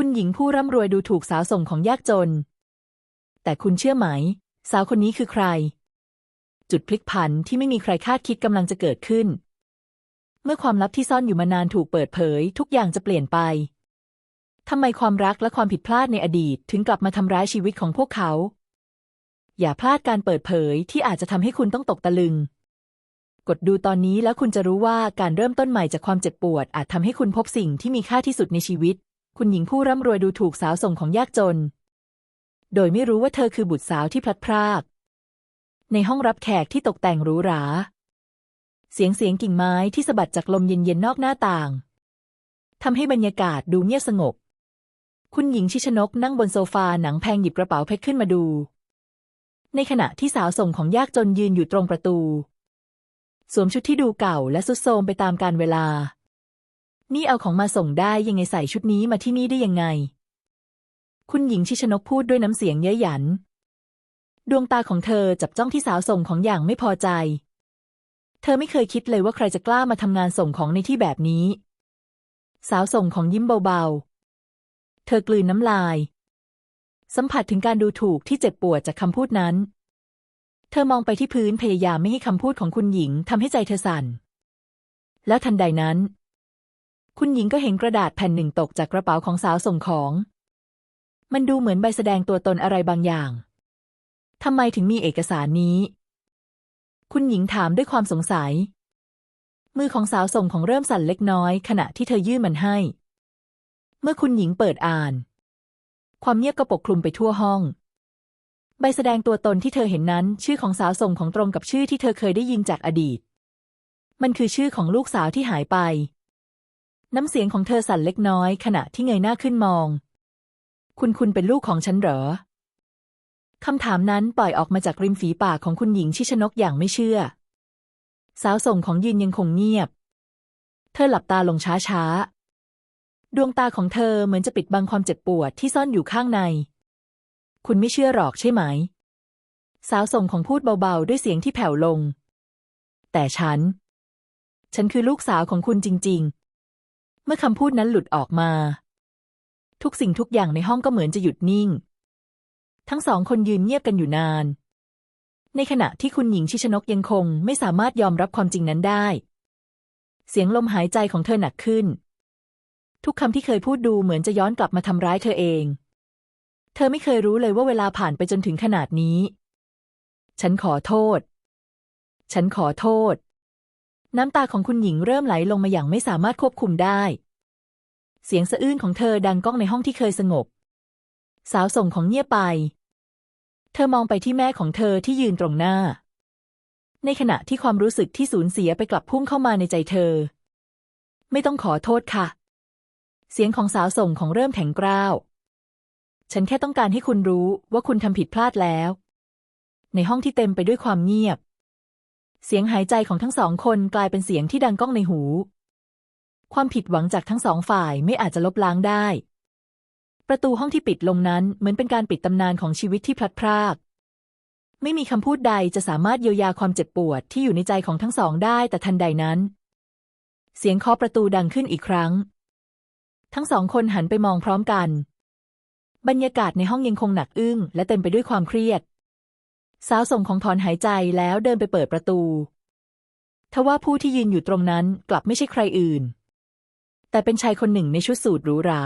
คุณหญิงผู้ร่ำรวยดูถูกสาวส่งของยากจน แต่คุณเชื่อไหม สาวคนนี้คือใคร จุดพลิกผันที่ไม่มีใครคาดคิดกำลังจะเกิดขึ้น เมื่อความลับที่ซ่อนอยู่มานานถูกเปิดเผย ทุกอย่างจะเปลี่ยนไปทำไมความรักและความผิดพลาดในอดีตถึงกลับมาทำร้ายชีวิตของพวกเขา อย่าพลาดการเปิดเผยที่อาจจะทำให้คุณต้องตกตะลึง กดดูตอนนี้แล้วคุณจะรู้ว่าการเริ่มต้นใหม่จากความเจ็บปวดอาจทำให้คุณพบสิ่งที่มีค่าที่สุดในชีวิต คุณหญิงผู้ร่ำรวยดูถูกสาวส่งของยากจน โดยไม่รู้ว่าเธอคือบุตรสาวที่พลัดพราก ในห้องรับแขกที่ตกแต่งหรูหรา เสียงเสียงกิ่งไม้ที่สะบัดจากลมเย็นๆนอกหน้าต่างทำให้บรรยากาศดูเงียบสงบ คุณหญิงชิชนกนั่งบนโซฟาหนังแพงหยิบกระเป๋าเพชรขึ้นมาดู ในขณะที่สาวส่งของยากจนยืนอยู่ตรงประตู สวมชุดที่ดูเก่าและสุดโทรมไปตามกาลเวลา นี่เอาของมาส่งได้ยังไงใส่ชุดนี้มาที่นี่ได้ยังไง คุณหญิงชิชนกพูดด้วยน้ำเสียงเย้ยหยัน ดวงตาของเธอจับจ้องที่สาวส่งของอย่างไม่พอใจ เธอไม่เคยคิดเลยว่าใครจะกล้ามาทำงานส่งของในที่แบบนี้ สาวส่งของยิ้มเบาๆ เธอกลืนน้ำลาย สัมผัสถึงการดูถูกที่เจ็บปวดจากคำพูดนั้น เธอมองไปที่พื้นพยายามไม่ให้คำพูดของคุณหญิงทำให้ใจเธอสั่น แล้วทันใดนั้น คุณหญิงก็เห็นกระดาษแผ่นหนึ่งตกจากกระเป๋าของสาวส่งของ มันดูเหมือนใบแสดงตัวตนอะไรบางอย่างทำไมถึงมีเอกสารนี้ คุณหญิงถามด้วยความสงสัย มือของสาวส่งของเริ่มสั่นเล็กน้อย ขณะที่เธอยื่นมันให้ เมื่อคุณหญิงเปิดอ่าน ความเงียบก็ปกคลุมไปทั่วห้อง ใบแสดงตัวตนที่เธอเห็นนั้น ชื่อของสาวส่งของตรงกับชื่อที่เธอเคยได้ยินจากอดีต มันคือชื่อของลูกสาวที่หายไป น้ำเสียงของเธอสั่นเล็กน้อยขณะที่เงยหน้าขึ้นมอง คุณคุณเป็นลูกของฉันเหรอ คำถามนั้นปล่อยออกมาจากริมฝีปากของคุณหญิงชิชนกอย่างไม่เชื่อ สาวส่งของยืนยังคงเงียบ เธอหลับตาลงช้าๆดวงตาของเธอเหมือนจะปิดบังความเจ็บปวดที่ซ่อนอยู่ข้างใน คุณไม่เชื่อหรอกใช่ไหม สาวส่งของพูดเบาๆ ด้วยเสียงที่แผ่วลง แต่ฉัน ฉันคือลูกสาวของคุณจริง ๆ มื่อคำพูดนั้นหลุดออกมา ทุกสิ่งทุกอย่างในห้องก็เหมือนจะหยุดนิ่ง ทั้งสองคนยืนเงียบกันอยู่นาน ในขณะที่คุณหญิงชิชนกยังคงไม่สามารถยอมรับความจริงนั้นได้ เสียงลมหายใจของเธอหนักขึ้น ทุกคำที่เคยพูดดูเหมือนจะย้อนกลับมาทำร้ายเธอเอง เธอไม่เคยรู้เลยว่าเวลาผ่านไปจนถึงขนาดนี้ ฉันขอโทษ ฉันขอโทษ น้ำตาของคุณหญิงเริ่มไหลลงมาอย่างไม่สามารถควบคุมได้ เสียงสะอื้นของเธอดังก้องในห้องที่เคยสงบ สาวส่งของเงียบไป เธอมองไปที่แม่ของเธอที่ยืนตรงหน้า ในขณะที่ความรู้สึกที่สูญเสียไปกลับพุ่งเข้ามาในใจเธอ ไม่ต้องขอโทษค่ะ เสียงของสาวส่งของเริ่มแข็งกร้าว ฉันแค่ต้องการให้คุณรู้ว่าคุณทำผิดพลาดแล้ว ในห้องที่เต็มไปด้วยความเงียบ เสียงหายใจของทั้งสองคนกลายเป็นเสียงที่ดังก้องในหู ความผิดหวังจากทั้งสองฝ่ายไม่อาจจะลบล้างได้ ประตูห้องที่ปิดลงนั้นเหมือนเป็นการปิดตำนานของชีวิตที่พลัดพราก ไม่มีคำพูดใดจะสามารถเยียวยาความเจ็บปวดที่อยู่ในใจของทั้งสองได้แต่ทันใดนั้น เสียงเคาะประตูดังขึ้นอีกครั้ง ทั้งสองคนหันไปมองพร้อมกัน บรรยากาศในห้องยังคงหนักอึ้งและเต็มไปด้วยความเครียด สาวส่งของถอนหายใจแล้วเดินไปเปิดประตู ทว่าผู้ที่ยืนอยู่ตรงนั้นกลับไม่ใช่ใครอื่น แต่เป็นชายคนหนึ่งในชุดสูทหรูหรา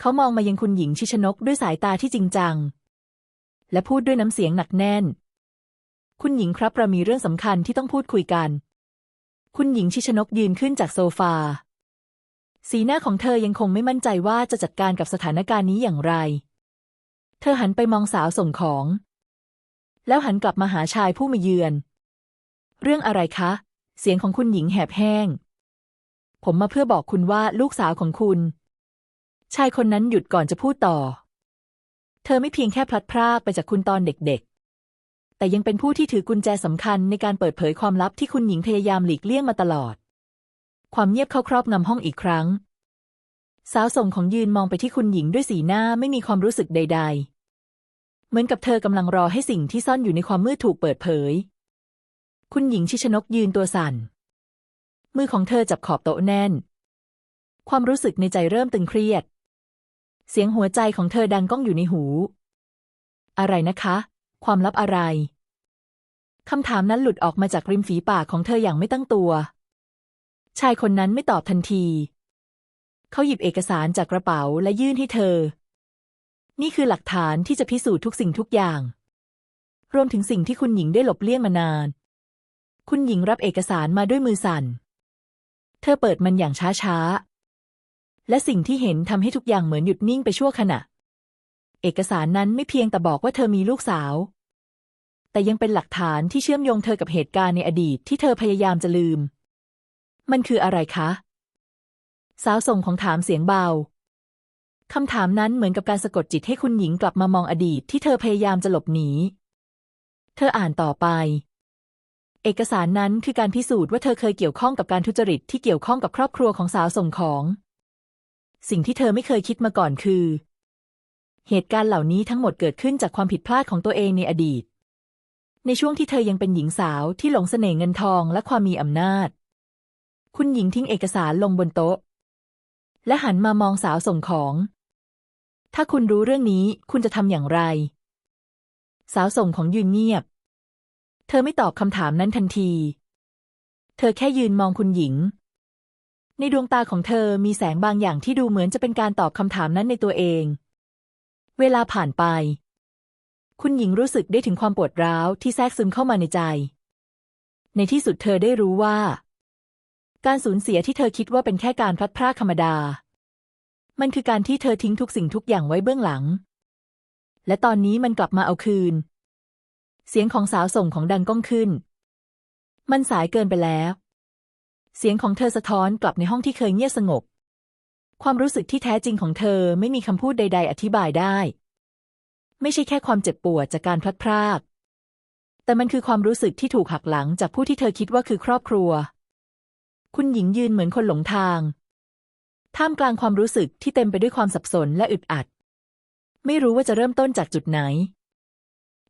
เขามองมายังคุณหญิงชิชนกด้วยสายตาที่จริงจัง และพูดด้วยน้ำเสียงหนักแน่น คุณหญิงครับเรามีเรื่องสำคัญที่ต้องพูดคุยกัน คุณหญิงชิชนกยืนขึ้นจากโซฟา สีหน้าของเธอยังคงไม่มั่นใจว่าจะจัดการกับสถานการณ์นี้อย่างไร เธอหันไปมองสาวส่งของ แล้วหันกลับมาหาชายผู้มาเยือน เรื่องอะไรคะ เสียงของคุณหญิงแหบแห้ง ผมมาเพื่อบอกคุณว่าลูกสาวของคุณ ชายคนนั้นหยุดก่อนจะพูดต่อ เธอไม่เพียงแค่พลัดพรากไปจากคุณตอนเด็กๆ แต่ยังเป็นผู้ที่ถือกุญแจสำคัญในการเปิดเผยความลับที่คุณหญิงพยายามหลีกเลี่ยงมาตลอด ความเงียบเข้าครอบงำห้องอีกครั้ง สาวส่งของยืนมองไปที่คุณหญิงด้วยสีหน้าไม่มีความรู้สึกใด ๆ เหมือนกับเธอกำลังรอให้สิ่งที่ซ่อนอยู่ในความมืดถูกเปิดเผย คุณหญิงชิชนกยืนตัวสั่น มือของเธอจับขอบโต๊ะแน่น ความรู้สึกในใจเริ่มตึงเครียด เสียงหัวใจของเธอดังก้องอยู่ในหู อะไรนะคะ ความลับอะไรคำถามนั้นหลุดออกมาจากริมฝีปากของเธออย่างไม่ตั้งตัว ชายคนนั้นไม่ตอบทันที เขาหยิบเอกสารจากกระเป๋าและยื่นให้เธอ นี่คือหลักฐานที่จะพิสูจน์ทุกสิ่งทุกอย่าง รวมถึงสิ่งที่คุณหญิงได้หลบเลี่ยงมานาน คุณหญิงรับเอกสารมาด้วยมือสั่น เธอเปิดมันอย่างช้าๆ และสิ่งที่เห็นทำให้ทุกอย่างเหมือนหยุดนิ่งไปชั่วขณะ เอกสารนั้นไม่เพียงแต่บอกว่าเธอมีลูกสาว แต่ยังเป็นหลักฐานที่เชื่อมโยงเธอกับเหตุการณ์ในอดีตที่เธอพยายามจะลืม มันคืออะไรคะ สาวส่งของถามเสียงเบา คำถามนั้นเหมือนกับการสะกดจิตให้คุณหญิงกลับมามองอดีตที่เธอพยายามจะหลบหนี เธออ่านต่อไป เอกสารนั้นคือการพิสูจน์ว่าเธอเคยเกี่ยวข้องกับการทุจริตที่เกี่ยวข้องกับครอบครัวของสาวส่งของ สิ่งที่เธอไม่เคยคิดมาก่อนคือ เหตุการณ์เหล่านี้ทั้งหมดเกิดขึ้นจากความผิดพลาดของตัวเองในอดีต ในช่วงที่เธอยังเป็นหญิงสาวที่หลงเสน่ห์เงินทองและความมีอำนาจ คุณหญิงทิ้งเอกสารลงบนโต๊ะและหันมามองสาวส่งของ ถ้าคุณรู้เรื่องนี้คุณจะทำอย่างไร สาวส่งของยืนเงียบ เธอไม่ตอบคำถามนั้นทันที เธอแค่ยืนมองคุณหญิง ในดวงตาของเธอมีแสงบางอย่างที่ดูเหมือนจะเป็นการตอบคำถามนั้นในตัวเอง เวลาผ่านไป คุณหญิงรู้สึกได้ถึงความปวดร้าวที่แทรกซึมเข้ามาในใจ ในที่สุดเธอได้รู้ว่า การสูญเสียที่เธอคิดว่าเป็นแค่การพลัดพรากธรรมดา มันคือการที่เธอทิ้งทุกสิ่งทุกอย่างไว้เบื้องหลัง และตอนนี้มันกลับมาเอาคืน เสียงของสาวส่งของดังก้องขึ้น มันสายเกินไปแล้ว เสียงของเธอสะท้อนกลับในห้องที่เคยเงียบสงบ ความรู้สึกที่แท้จริงของเธอไม่มีคำพูดใด ๆ อธิบายได้ ไม่ใช่แค่ความเจ็บปวดจากการพลัดพราก แต่มันคือความรู้สึกที่ถูกหักหลังจากผู้ที่เธอคิดว่าคือครอบครัว คุณหญิงยืนเหมือนคนหลงทาง ท่ามกลางความรู้สึกที่เต็มไปด้วยความสับสนและอึดอัด ไม่รู้ว่าจะเริ่มต้นจากจุดไหน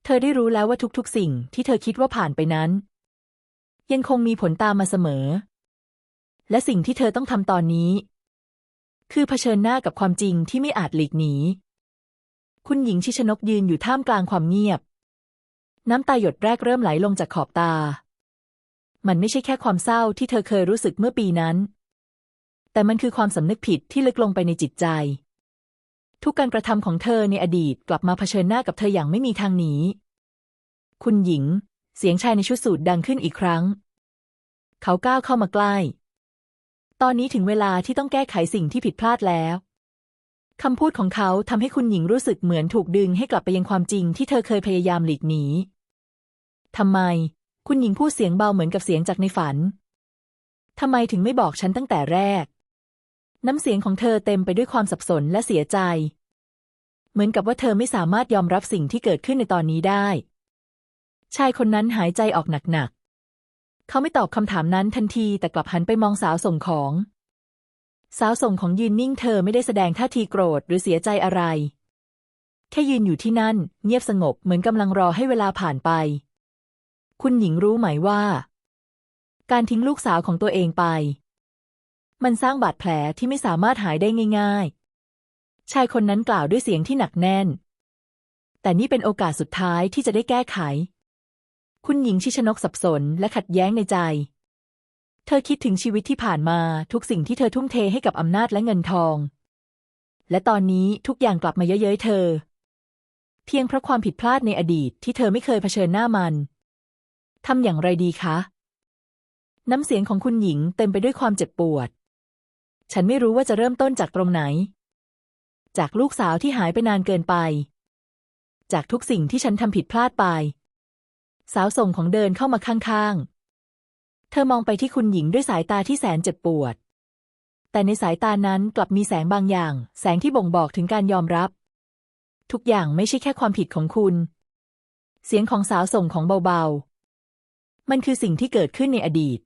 เธอได้รู้แล้วว่าทุกๆ สิ่งที่เธอคิดว่าผ่านไปนั้น ยังคงมีผลตามมาเสมอ และสิ่งที่เธอต้องทำตอนนี้ คือเผชิญหน้ากับความจริงที่ไม่อาจหลีกหนี คุณหญิงชิชนกยืนอยู่ท่ามกลางความเงียบ น้ำตาหยดแรกเริ่มไหลลงจากขอบตา มันไม่ใช่แค่ความเศร้าที่เธอเคยรู้สึกเมื่อปีนั้น แต่มันคือความสำนึกผิดที่ลึกลงไปในจิตใจ ทุกการกระทำของเธอในอดีตกลับมาเผชิญหน้ากับเธออย่างไม่มีทางหนี คุณหญิง เสียงชายในชุดสูทดังขึ้นอีกครั้ง เขาก้าวเข้ามาใกล้ ตอนนี้ถึงเวลาที่ต้องแก้ไขสิ่งที่ผิดพลาดแล้วคำพูดของเขาทำให้คุณหญิงรู้สึกเหมือนถูกดึงให้กลับไปยังความจริงที่เธอเคยพยายามหลีกหนีทำไม คุณหญิงพูดเสียงเบาเหมือนกับเสียงจากในฝันทำไมถึงไม่บอกฉันตั้งแต่แรก น้ำเสียงของเธอเต็มไปด้วยความสับสนและเสียใจ เหมือนกับว่าเธอไม่สามารถยอมรับสิ่งที่เกิดขึ้นในตอนนี้ได้ ชายคนนั้นหายใจออกหนักๆ เขาไม่ตอบคำถามนั้นทันทีแต่กลับหันไปมองสาวส่งของ สาวส่งของยืนนิ่งเธอไม่ได้แสดงท่าทีโกรธหรือเสียใจอะไร แค่ยืนอยู่ที่นั่น เงียบสงบเหมือนกำลังรอให้เวลาผ่านไป คุณหญิงรู้ไหมว่า การทิ้งลูกสาวของตัวเองไป มันสร้างบาดแผลที่ไม่สามารถหายได้ง่าย ๆ ชายคนนั้นกล่าวด้วยเสียงที่หนักแน่น แต่นี่เป็นโอกาสสุดท้ายที่จะได้แก้ไข คุณหญิงชิชนกสับสนและขัดแย้งในใจ เธอคิดถึงชีวิตที่ผ่านมาทุกสิ่งที่เธอทุ่มเทให้กับอำนาจและเงินทอง และตอนนี้ทุกอย่างกลับมาเย้ยเธอ เพียงเพราะความผิดพลาดในอดีตที่เธอไม่เคยเผชิญหน้ามันทำอย่างไรดีคะ น้ำเสียงของคุณหญิงเต็มไปด้วยความเจ็บปวด ฉันไม่รู้ว่าจะเริ่มต้นจากตรงไหน จากลูกสาวที่หายไปนานเกินไป จากทุกสิ่งที่ฉันทำผิดพลาดไป สาวส่งของเดินเข้ามาข้างๆ เธอมองไปที่คุณหญิงด้วยสายตาที่แสนเจ็บปวด แต่ในสายตานั้นกลับมีแสงบางอย่าง แสงที่บ่งบอกถึงการยอมรับ ทุกอย่างไม่ใช่แค่ความผิดของคุณ เสียงของสาวส่งของเบาๆ มันคือสิ่งที่เกิดขึ้นในอดีต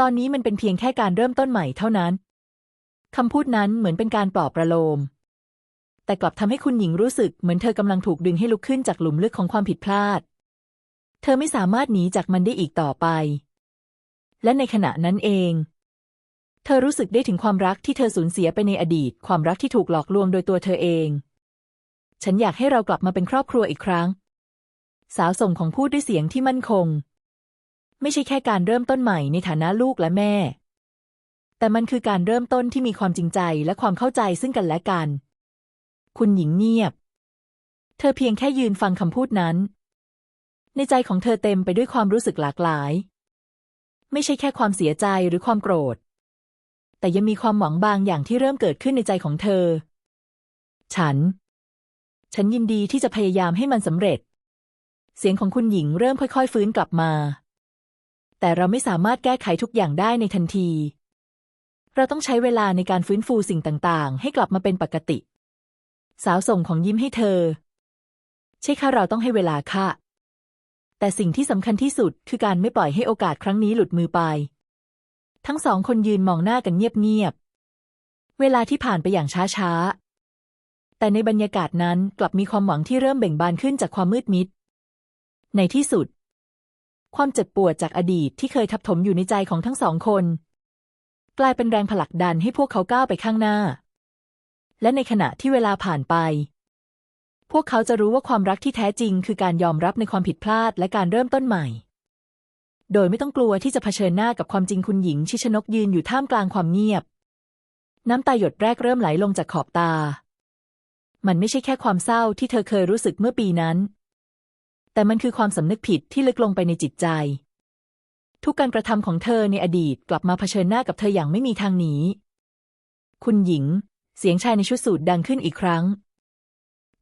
ตอนนี้มันเป็นเพียงแค่การเริ่มต้นใหม่เท่านั้น คำพูดนั้นเหมือนเป็นการปลอบประโลม แต่กลับทำให้คุณหญิงรู้สึกเหมือนเธอกำลังถูกดึงให้ลุกขึ้นจากหลุมลึกของความผิดพลาด เธอไม่สามารถหนีจากมันได้อีกต่อไป และในขณะนั้นเอง เธอรู้สึกได้ถึงความรักที่เธอสูญเสียไปในอดีต ความรักที่ถูกหลอกลวงโดยตัวเธอเอง ฉันอยากให้เรากลับมาเป็นครอบครัวอีกครั้ง สาวส่งของพูดด้วยเสียงที่มั่นคง ไม่ใช่แค่การเริ่มต้นใหม่ในฐานะลูกและแม่ แต่มันคือการเริ่มต้นที่มีความจริงใจและความเข้าใจซึ่งกันและกัน คุณหญิงเงียบ เธอเพียงแค่ยืนฟังคำพูดนั้น ในใจของเธอเต็มไปด้วยความรู้สึกหลากหลาย ไม่ใช่แค่ความเสียใจหรือความโกรธ แต่ยังมีความหวังบางอย่างที่เริ่มเกิดขึ้นในใจของเธอ ฉัน ฉันยินดีที่จะพยายามให้มันสำเร็จ เสียงของคุณหญิงเริ่มค่อย ๆ ฟื้นกลับมา แต่เราไม่สามารถแก้ไขทุกอย่างได้ในทันที เราต้องใช้เวลาในการฟื้นฟูสิ่งต่างๆ ให้กลับมาเป็นปกติ สาวส่งของยิ้มให้เธอ ใช่ค่ะเราต้องให้เวลาค่ะ แต่สิ่งที่สำคัญที่สุดคือการไม่ปล่อยให้โอกาสครั้งนี้หลุดมือไป ทั้งสองคนยืนมองหน้ากันเงียบๆ เวลาที่ผ่านไปอย่างช้าๆ แต่ในบรรยากาศนั้นกลับมีความหวังที่เริ่มเบ่งบานขึ้นจากความมืดมิด ในที่สุด ความเจ็บปวดจากอดีตที่เคยทับถมอยู่ในใจของทั้งสองคน กลายเป็นแรงผลักดันให้พวกเขาก้าวไปข้างหน้า และในขณะที่เวลาผ่านไป พวกเขาจะรู้ว่าความรักที่แท้จริง คือการยอมรับในความผิดพลาดและการเริ่มต้นใหม่ โดยไม่ต้องกลัวที่จะเผชิญหน้ากับความจริงคุณหญิงชิชนกยืนอยู่ท่ามกลางความเงียบ น้ำตาหยดแรกเริ่มไหลลงจากขอบตา มันไม่ใช่แค่ความเศร้าที่เธอเคยรู้สึกเมื่อปีนั้น แต่มันคือความสำนึกผิดที่ลึกลงไปในจิตใจ ทุกการกระทำของเธอในอดีตกลับมาเผชิญหน้ากับเธออย่างไม่มีทางหนี คุณหญิง เสียงชายในชุดสูทดังขึ้นอีกครั้ง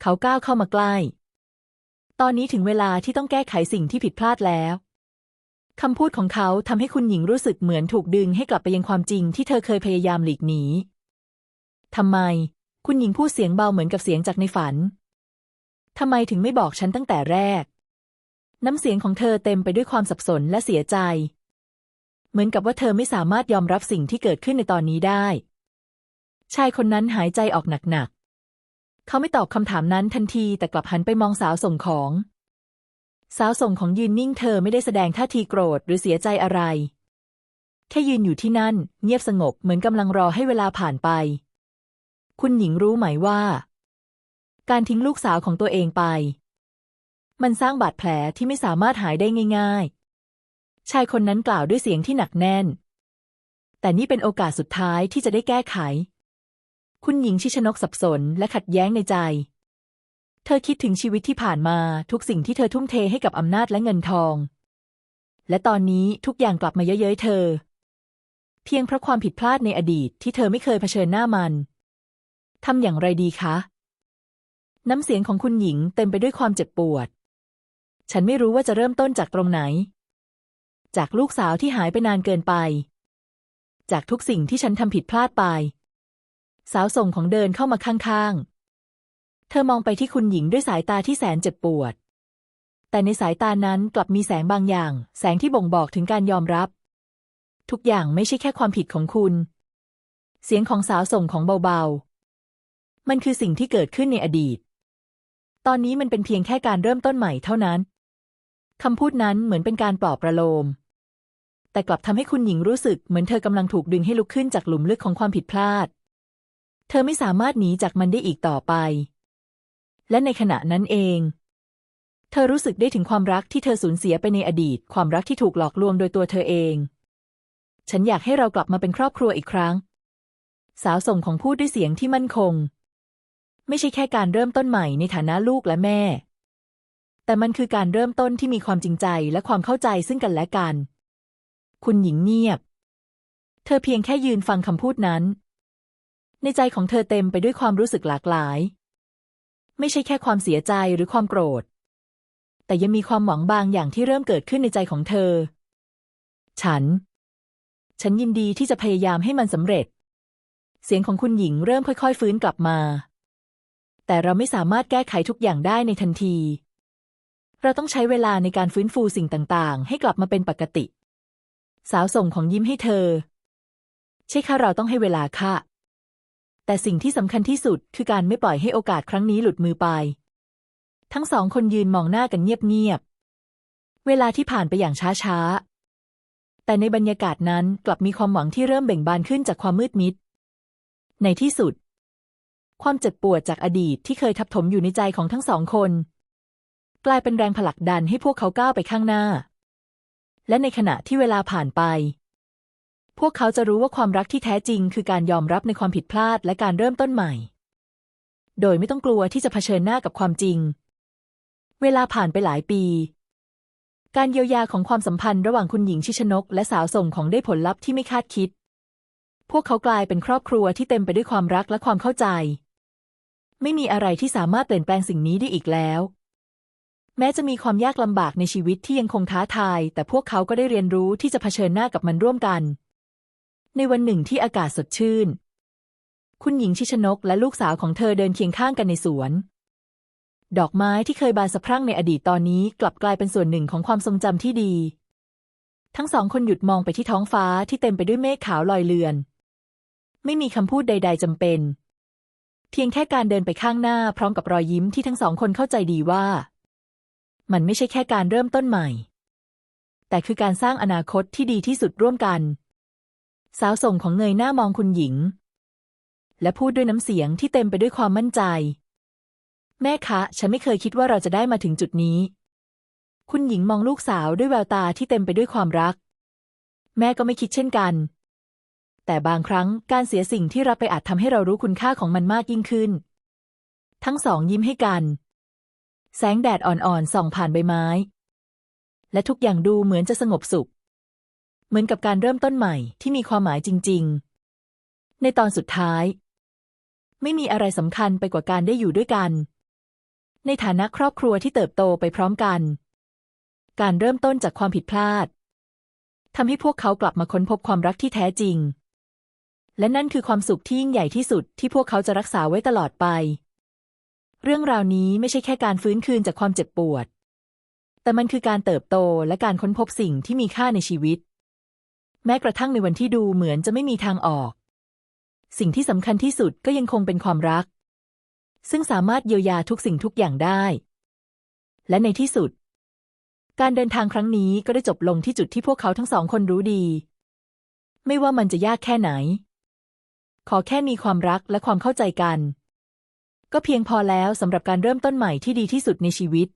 เขาก้าวเข้ามาใกล้ ตอนนี้ถึงเวลาที่ต้องแก้ไขสิ่งที่ผิดพลาดแล้วคำพูดของเขาทำให้คุณหญิงรู้สึกเหมือนถูกดึงให้กลับไปยังความจริงที่เธอเคยพยายามหลีกหนีทำไม คุณหญิงพูดเสียงเบาเหมือนกับเสียงจากในฝันทำไมถึงไม่บอกฉันตั้งแต่แรก น้ำเสียงของเธอเต็มไปด้วยความสับสนและเสียใจ เหมือนกับว่าเธอไม่สามารถยอมรับสิ่งที่เกิดขึ้นในตอนนี้ได้ ชายคนนั้นหายใจออกหนักๆ เขาไม่ตอบคำถามนั้นทันทีแต่กลับหันไปมองสาวส่งของ สาวส่งของยืนนิ่งเธอไม่ได้แสดงท่าทีโกรธหรือเสียใจอะไร แค่ยืนอยู่ที่นั่น เงียบสงบเหมือนกำลังรอให้เวลาผ่านไป คุณหญิงรู้ไหมว่า การทิ้งลูกสาวของตัวเองไป มันสร้างบาดแผลที่ไม่สามารถหายได้ง่าย ๆ ชายคนนั้นกล่าวด้วยเสียงที่หนักแน่น แต่นี่เป็นโอกาสสุดท้ายที่จะได้แก้ไข คุณหญิงชิชนกสับสนและขัดแย้งในใจ เธอคิดถึงชีวิตที่ผ่านมาทุกสิ่งที่เธอทุ่มเทให้กับอำนาจและเงินทอง และตอนนี้ทุกอย่างกลับมาเย้ยเธอ เพียงเพราะความผิดพลาดในอดีตที่เธอไม่เคยเผชิญหน้ามันทำอย่างไรดีคะ น้ำเสียงของคุณหญิงเต็มไปด้วยความเจ็บปวด ฉันไม่รู้ว่าจะเริ่มต้นจากตรงไหน จากลูกสาวที่หายไปนานเกินไป จากทุกสิ่งที่ฉันทำผิดพลาดไป สาวส่งของเดินเข้ามาข้างๆ เธอมองไปที่คุณหญิงด้วยสายตาที่แสนเจ็บปวด แต่ในสายตานั้นกลับมีแสงบางอย่าง แสงที่บ่งบอกถึงการยอมรับ ทุกอย่างไม่ใช่แค่ความผิดของคุณ เสียงของสาวส่งของเบาๆ มันคือสิ่งที่เกิดขึ้นในอดีตตอนนี้มันเป็นเพียงแค่การเริ่มต้นใหม่เท่านั้น คำพูดนั้นเหมือนเป็นการปลอบประโลม แต่กลับทำให้คุณหญิงรู้สึกเหมือนเธอกำลังถูกดึงให้ลุกขึ้นจากหลุมลึกของความผิดพลาด เธอไม่สามารถหนีจากมันได้อีกต่อไป และในขณะนั้นเอง เธอรู้สึกได้ถึงความรักที่เธอสูญเสียไปในอดีต ความรักที่ถูกหลอกลวงโดยตัวเธอเอง ฉันอยากให้เรากลับมาเป็นครอบครัวอีกครั้ง สาวส่งของพูดด้วยเสียงที่มั่นคง ไม่ใช่แค่การเริ่มต้นใหม่ในฐานะลูกและแม่ แต่มันคือการเริ่มต้นที่มีความจริงใจและความเข้าใจซึ่งกันและกัน คุณหญิงเงียบ เธอเพียงแค่ยืนฟังคำพูดนั้น ในใจของเธอเต็มไปด้วยความรู้สึกหลากหลาย ไม่ใช่แค่ความเสียใจหรือความโกรธ แต่ยังมีความหวังบางอย่างที่เริ่มเกิดขึ้นในใจของเธอ ฉัน ฉันยินดีที่จะพยายามให้มันสำเร็จ เสียงของคุณหญิงเริ่มค่อย ๆ ฟื้นกลับมา แต่เราไม่สามารถแก้ไขทุกอย่างได้ในทันที เราต้องใช้เวลาในการฟื้นฟูสิ่งต่างๆ ให้กลับมาเป็นปกติ สาวส่งของยิ้มให้เธอ ใช่ค่ะเราต้องให้เวลาค่ะ แต่สิ่งที่สำคัญที่สุดคือการไม่ปล่อยให้โอกาสครั้งนี้หลุดมือไป ทั้งสองคนยืนมองหน้ากันเงียบๆ เวลาที่ผ่านไปอย่างช้าๆ แต่ในบรรยากาศนั้นกลับมีความหวังที่เริ่มเบ่งบานขึ้นจากความมืดมิด ในที่สุด ความเจ็บปวดจากอดีตที่เคยทับถมอยู่ในใจของทั้งสองคน กลายเป็นแรงผลักดันให้พวกเขาก้าวไปข้างหน้า และในขณะที่เวลาผ่านไป พวกเขาจะรู้ว่าความรักที่แท้จริง คือการยอมรับในความผิดพลาดและการเริ่มต้นใหม่ โดยไม่ต้องกลัวที่จะเผชิญหน้ากับความจริง เวลาผ่านไปหลายปี การเยียวยาของความสัมพันธ์ระหว่างคุณหญิงชิชนก และสาวส่งของได้ผลลัพธ์ที่ไม่คาดคิด พวกเขากลายเป็นครอบครัวที่เต็มไปด้วยความรักและความเข้าใจ ไม่มีอะไรที่สามารถเปลี่ยนแปลงสิ่งนี้ได้อีกแล้ว แม้จะมีความยากลำบากในชีวิตที่ยังคงท้าทาย แต่พวกเขาก็ได้เรียนรู้ที่จะเผชิญหน้ากับมันร่วมกัน ในวันหนึ่งที่อากาศสดชื่น คุณหญิงชิชนกและลูกสาวของเธอเดินเคียงข้างกันในสวน ดอกไม้ที่เคยบานสะพรั่งในอดีตตอนนี้กลับกลายเป็นส่วนหนึ่งของความทรงจำที่ดี ทั้งสองคนหยุดมองไปที่ท้องฟ้าที่เต็มไปด้วยเมฆขาวลอยเลือน ไม่มีคำพูดใด ๆจำเป็น เพียงแค่การเดินไปข้างหน้าพร้อมกับรอยยิ้มที่ทั้งสองคนเข้าใจดีว่า มันไม่ใช่แค่การเริ่มต้นใหม่ แต่คือการสร้างอนาคตที่ดีที่สุดร่วมกัน สาวส่งของเงยหน้ามองคุณหญิง และพูดด้วยน้ำเสียงที่เต็มไปด้วยความมั่นใจ แม่คะ ฉันไม่เคยคิดว่าเราจะได้มาถึงจุดนี้ คุณหญิงมองลูกสาวด้วยแววตาที่เต็มไปด้วยความรัก แม่ก็ไม่คิดเช่นกัน แต่บางครั้งการเสียสิ่งที่รับไปอาจทำให้เรารู้คุณค่าของมันมากยิ่งขึ้น ทั้งสองยิ้มให้กัน แสงแดดอ่อนๆส่องผ่านใบไม้ และทุกอย่างดูเหมือนจะสงบสุข เหมือนกับการเริ่มต้นใหม่ที่มีความหมายจริง ๆ ในตอนสุดท้าย ไม่มีอะไรสำคัญไปกว่าการได้อยู่ด้วยกัน ในฐานะครอบครัวที่เติบโตไปพร้อมกัน การเริ่มต้นจากความผิดพลาดทำให้พวกเขากลับมาค้นพบความรักที่แท้จริง และนั่นคือความสุขที่ยิ่งใหญ่ที่สุดที่พวกเขาจะรักษาไว้ตลอดไป เรื่องราวนี้ไม่ใช่แค่การฟื้นคืนจากความเจ็บปวด แต่มันคือการเติบโตและการค้นพบสิ่งที่มีค่าในชีวิต แม้กระทั่งในวันที่ดูเหมือนจะไม่มีทางออก สิ่งที่สำคัญที่สุดก็ยังคงเป็นความรัก ซึ่งสามารถเยียวยาทุกสิ่งทุกอย่างได้ และในที่สุด การเดินทางครั้งนี้ก็ได้จบลงที่จุดที่พวกเขาทั้งสองคนรู้ดี ไม่ว่ามันจะยากแค่ไหน ขอแค่มีความรักและความเข้าใจกัน ก็เพียงพอแล้วสำหรับการเริ่มต้นใหม่ที่ดีที่สุดในชีวิต